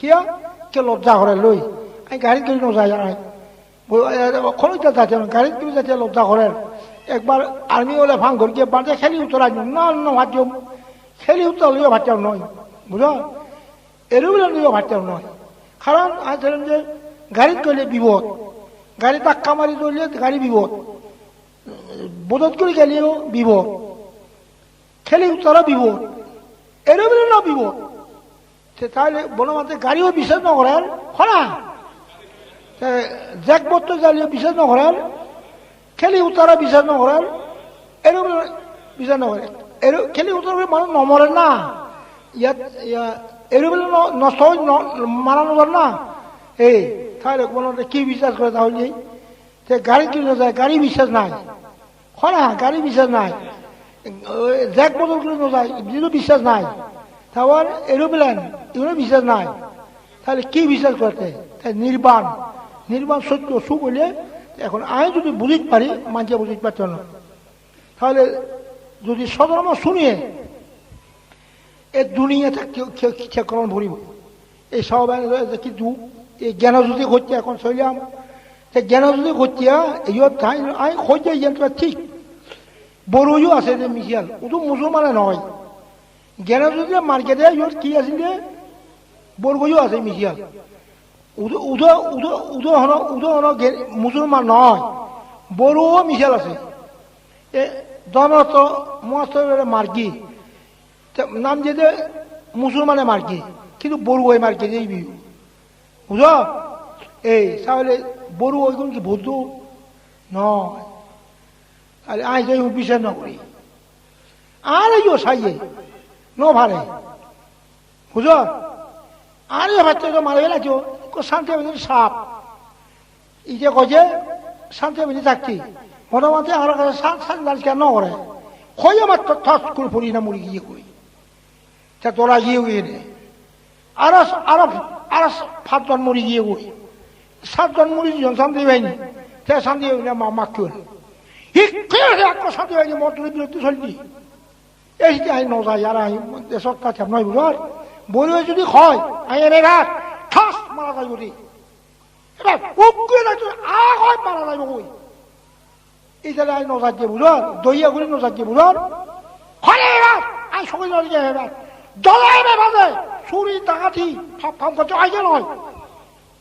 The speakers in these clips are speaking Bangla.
কিয়া? কে লজ্জা করে লই আমি গাড়ি করে নজাই আর খরচটা যাচ্ছে না গাড়ি করে যাচ্ছে লজ্জা করে একবার আর্মি হলে ভাঙ ঘর গিয়ে বাঁধে খেলি উতরাই না না ভাজ্য খেলি উতরালিও ভাবতাম নয় বুঝো এরুগুলো নিয়েও ভাবতাম নয় কারণ ছিলাম যে গাড়ি করলে বিপদ। গাড়ি ধাক্কা মারি চললে গাড়ি বিপদ। বোধত করে গেলেও বিপদ। খেলে তারা বিপদ। না বিপদ। তাহলে বনমাতে গাড়িও বিশ্বাস না করার হরা জ্যাকবত জ্বালিয়ে বিশ্বাস না করার খেলি উতারা বিশ্বাস না করার এরকম বিশ্বাস না করে এর- খেলি উতারা মানুষ নমরে না। ইয়াত এরকম নষ্ট ন- মারা নজর না। এই, তাহলে বনমাতে কি বিশ্বাস করে তাহলে? সে গাড়ি কিনে যায়, গাড়ি বিশ্বাস নাই। হরা গাড়ি বিশ্বাস নাই। জ্যাক বদল করে নজায় এগুলো বিশ্বাস নাই। তারপর এরোপ্লেন এগুলো বিশ্বাস নাই। তাহলে কি বিশ্বাস করতে? তাই নির্বাণ। নির্বাণ সত্য, সুখ হইলে এখন আমি যদি বুঝিতে পারি মানুষে বুঝিতে পারত না। তাহলে যদি সদর্ম শুনিয়ে এ দুনিয়াটা ক্ষেত্রকরণ ভরিব। এই সব কিন্তু এই জ্ঞান যদি করছে এখন চলিলাম। সে জ্ঞান যদি করছে ইয়ত ঠাই আমি খোঁজে জ্ঞানটা ঠিক। বড়ইও আছে যে মিশিয়াল ওতো মুসলমানে নহয় জ্ঞান যদি মার্কেটে ইয়ত কি আছিলে বরগইও আছে মিশিয়াল মুসলমান নয় বড়ও মিশাল আছে। এ মার্গি নাম যেতে মুসলমানে মার্গি কিন্তু বড় ওই মার্গি এই বিহু। বুঝ এই তাহলে বড় ওইগুলো কি বৌদ্ধ নয় আরে আই যাই বিচার না করি আর এই সাইয়ে ন ভারে বুঝ আর এ বাচ্চা তো মারে ফেলাছো শান্তি আবেদন সাপ। ই যে কয়ে শান্তি আবেদন থাকছি মোটামুটি আমার কাছে সাত সাত লাল কেন করে? খয়ে মাত্র ঠস করে পড়ি না মুড়ি গিয়ে কই? তা তোরা গিয়ে গিয়ে নে আর আর আর সাতজন মুড়ি গিয়ে কই? সাতজন মুড়ি জন শান্তি পাইনি। সে শান্তি পাইনি মা মা কেউ এক শান্তি পাইনি মটরের বিরুদ্ধে চলছি এই যে আই নজা ইয়ারা আই দেশত কাছে নয় বুঝার বলবে যদি হয় আই এনে রাখ ঠাস মারা যাইব রে এবার উগ্রে রাখছো আ হয় মারা যাইব কই এই আই নজার দিয়ে বুঝার দইয়া করে নজার দিয়ে বুঝার হলে এবার আই সকল দিয়ে এবার। জলে এবার বাজে ডাকাতি, ফাপ ফাম করছে আইকে নয়।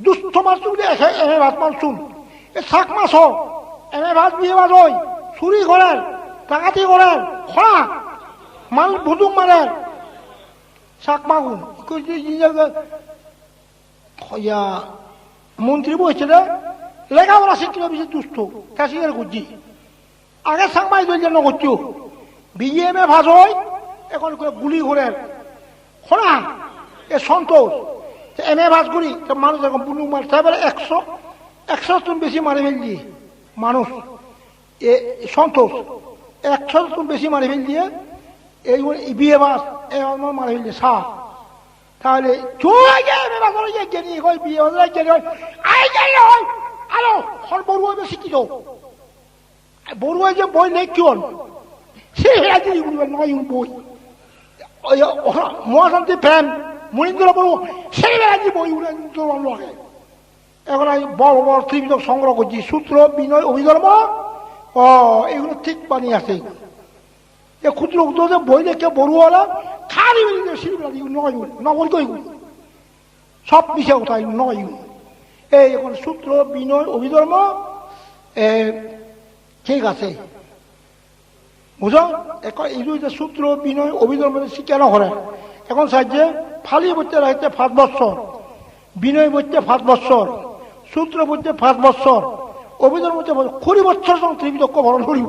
দুস্থ তুমি এসে এনে ভাত মাছ এ শাক মাছ এনে ভাত বিয়ে মাছ হয়। চুরি করেন, ডাকাতি করেন খরা মাল ভুতুম মারে শাক মাগুন ইয়া মন্ত্রী বলছে রে লেখাপড়া শিখলে বেশি দুষ্ট কাশিয়ার করছি আগে সাংবাই দইলে নগরছো বিএমএ ভাজ হয় এখন করে গুলি ঘুরে খোলা এ সন্তোষ এম এ ভাজ করি মানুষ এখন বুনু মার তারপরে একশো একশো টন বেশি মারে ফেলছি মানুষ এ সন্তোষ একশো টন বেশি মারে ফেল দিয়ে এই তাহলে চলে হয় হয় আই হয় যে বই নেই কিয়ন সে বই? মহাশান্তি ফ্যান, মনীন্দ্র বড়ু সেই বই উড়ে এখন আমি বড় বড় ত্রিবিধক সংগ্রহ করছি, সূত্র, বিনয়, অভিধর্ম, ও, এগুলো ঠিক বানিয়ে আছে। এ ক্ষুদ্র ক্ষুদ্র বই দেখে বড়ুয়ালা, খালি শিল্পী নয় নবল কই সব মিশে কোথায় নয় এই এখন সূত্র, বিনয়, অভিধর্ম ঠিক আছে। বুঝো? এখন এই যে সূত্র, বিনয়, অভিধর্ম শিক্ষা নকরে এখন সাহায্যে ফালি বইতে রাখতে পাঁচ বছর বিনয় বইতে পাঁচ বছর সূত্র বইতে পাঁচ বছর অভিধর্ম বইতে কুড়ি বছর ত্রিবিধক্ষ ভরণ করিব।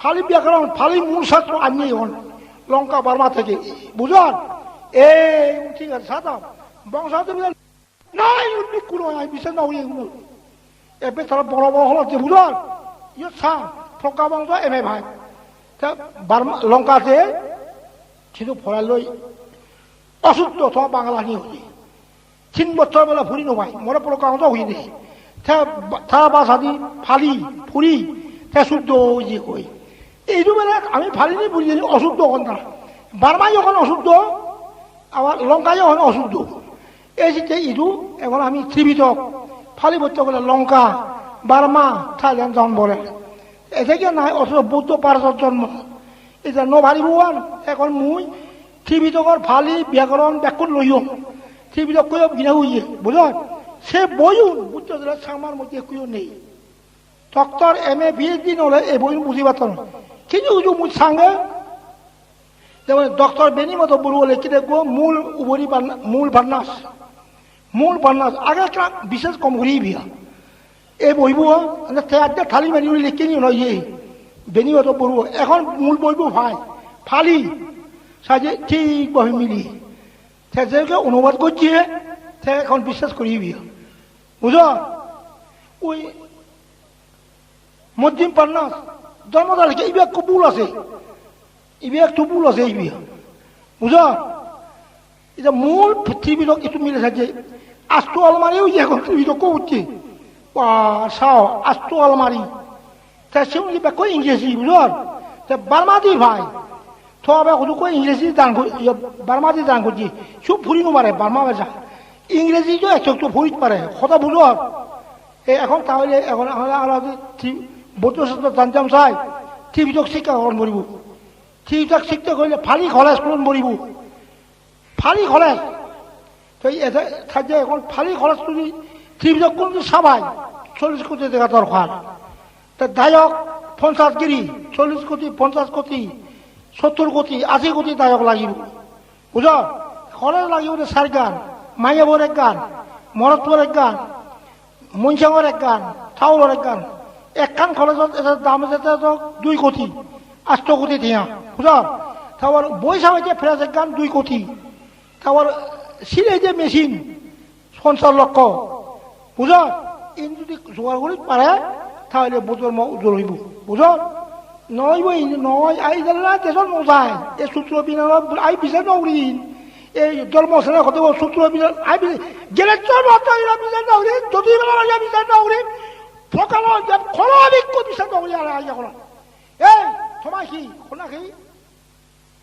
ফালি ব্যাকরণ ফালি মূল শাস্ত্র আনি হন। লঙ্কা বার্মা থেকে। বুঝলেন? এই, ঠিক আছে সাদা বংশ নাই আমি এবার তারা বড় বড় হলো যে বুঝল ইয়ে ফকা বংশ এম এ ভাই। তা বার্মা লঙ্কাতে ফরাল লই অসুস্থ তোমার বাংলা নিয়ে হই তিন বছর বেলা ফুরি নবাই মরে পড়ো হইনি। তারা বাসাদি ফালি ফুরি শুদ্ধ যে কই। এইটো বেলা আমি ফালিনি জানি অশুদ্ধ হন তারা বার্মাই যখন অশুদ্ধ, আবার লঙ্কায় যখন অশুদ্ধ। এই যে ইদু এখন আমি ত্রিবিধক ফালি বলতে গেলে লঙ্কা, বার্মা, থাইল্যান্ড যখন বলে। এদিকে নাই অথচ বৌদ্ধ পারসর জন্ম। এটা নভারিব এখন মুই ত্রিবিধকর ফালি, ব্যাকরণ, ব্যাকুল লইও। ত্রিবিধক কই গিনা হইয়ে বুঝল? সে বইউন বুঝতে গেলে সামার মধ্যে কেউ নেই। ডক্টর এম এ পিএইচডি নহলে এই বই বুঝি কিন্তু উজু মুই সাঙ্গে? যেমন ডক্টর বেনিমত বড়ুয়া লিখি দেখব? মূল উবরি মূল ভান্নাস মূল ভান্নাস আগে একটা বিশেষ কম করি বিয়া। এই বইব তেয়ারটা থালি মারি লিখি নিও নয় ইয়ে বেনিমত বড়ুয়া এখন মূল বইব ভাই, ফালি। সাজে ঠিকভাবে মিলি। সেটাকে অনুবাদ করছে সে এখন বিশ্বাস করি বিয়া। বুঝ? ওই মধ্যম পান্নাস জন্মদা লিখে ইবে কবুল আছে। ইবে একটু ভুল আছে এই বিয়া বুঝ এটা মূল পৃথিবীর কিছু মিলে থাকে আস্তু আলমারিও যে এখন পৃথিবীর করছে সাও আস্তু আলমারি। তা সে বেক ইংরেজি বুঝ তা বার্মাদি ভাই। থবে কত কই ইংরেজি দান বার্মাদি দান করছি সব ফুরি নোমারে বার্মা বেজা ইংরেজি তো একটু একটু ফুরিত পারে কথা বুঝ এই এখন তাহলে এখন আমরা বৌদ্ধ শাস্ত্র জানতাম চাই টিভিটক শিক্ষা গ্রহণ করিব। টিভিটাক শিখতে করলে ফালি খরচ করুন মরিব ফালি খরচ তো থাকছে এখন ফালি খরচ করি টিভিটক কোন সাবাই চল্লিশ কোটি টাকা দরকার। তা দায়ক পঞ্চাশ গিরি চল্লিশ কোটি, পঞ্চাশ কোটি, সত্তর কোটি, আশি কোটি দায়ক লাগিব। বুঝ? খরচ লাগিব চার গান, মাইয়াবর এক গান মরতপুর এক গান মনসাঙর এক গান, চাউলের এক গান। একখান খরচত এটা দাম আছে তো দুই কোটি, আষ্ট কোটি দিয়া বুঝ তারপর বৈশা হয়েছে ফ্রেশ এক গান দুই কোটি। তারপর সিলাই যে মেশিন, পঞ্চাশ লক্ষ বুঝ ইন যদি জোগাড় করি পারে, তাহলে বোতল উজ্জ্বল হইব বুঝ নইব নয় আই জানা তেজন মজাই এই সূত্র বিনা আই বিচার নগরী এই জন্ম সেনা কত সূত্র বিচার আই গেলে জন্ম বিচার নগরী যদি বেলা নগরী প্রকার খলবিক বিচার নগরী আর আই এখন। এই, তোমার কি শোনা কি?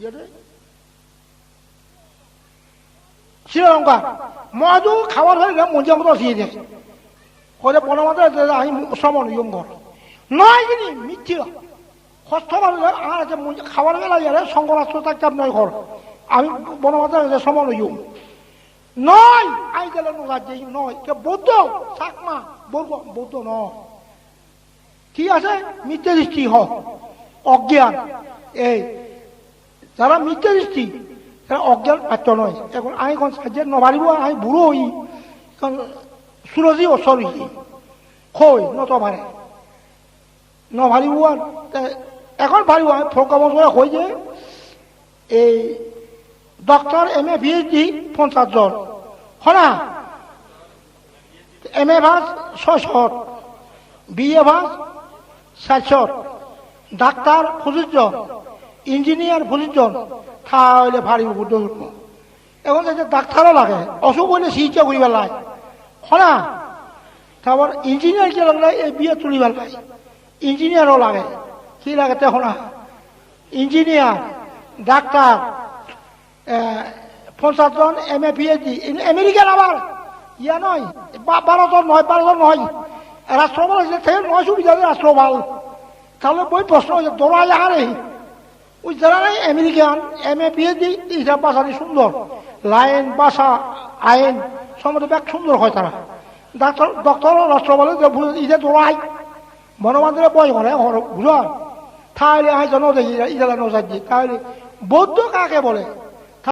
ইয়াতে শ্রীলঙ্কা মজু খাবার হলে মঞ্জা মতো আসিয়ে দেয় হলে বনমাতা আমি শ্রমণ ইয়ং কর নয় যিনি মিথ্যে কষ্ট মানুষ আর আছে ইয়ারে সংগরাষ্ট্র থাকতাম নয় ঘর। আমি বনমাতা শ্রমণ ইয়ং নয়। আই গেলে রাজ্যে নয়। কে বৌদ্ধ? চাকমা বৌদ্ধ বৌদ্ধ নয়। কি আছে? মিথ্যে দৃষ্টি হ। অজ্ঞান। এই, যারা মিথ্যে দৃষ্টি, তারা অজ্ঞান পাত্র নয়। এখন আমি এখন সাহায্য নবারিব আমি বুড়ো হই সুরজি অসর হই খই, নত পারে নভারিব এখন আমি ফোকা বছরে হই যে, এই ডক্টর এম এ পিএইচডি পঞ্চাশ জন। হনা এম এ ভাস ছয়শত বি এ ভাস ষাটশত ডাক্তার পঁচিশ জন, ইঞ্জিনিয়ার পঁচিশ জন। তাহলে পারিব বুদ্ধ এখন যে ডাক্তারও লাগে, অসুখ হলে চিকিৎসা করিব লাগে। হনা তারপর ইঞ্জিনিয়ার কি লাগলে এই বিয়ে তুলিব লাগে। ইঞ্জিনিয়ারও লাগে। কি লাগে তে হনা ইঞ্জিনিয়ার, ডাক্তার পঞ্চাশ জন এম এ পিএইচডি আমেরিকান আবার। ইয়া নয় বারো জন নয় বারো জন নয়। রাষ্ট্রপাল হয়েছে সে নয় সুবিধা রাষ্ট্রপাল তাহলে বই প্রশ্ন হয়েছে দৌড়া যাহারে ওই যারা নাই আমেরিকান এম এ পিএইচডি হিসাব ভাষাটি সুন্দর লাইন, ভাষা, আইন, সম্বন্ধে ব্যাগ সুন্দর হয় তারা ডাক্তার ডক্টর রাষ্ট্রপাল ইজে দৌড়াই বনবান্ধবে বই করে বুঝল তাহলে আই জন দেখি ইজালা নজার তাহলে বৌদ্ধ কাকে বলে?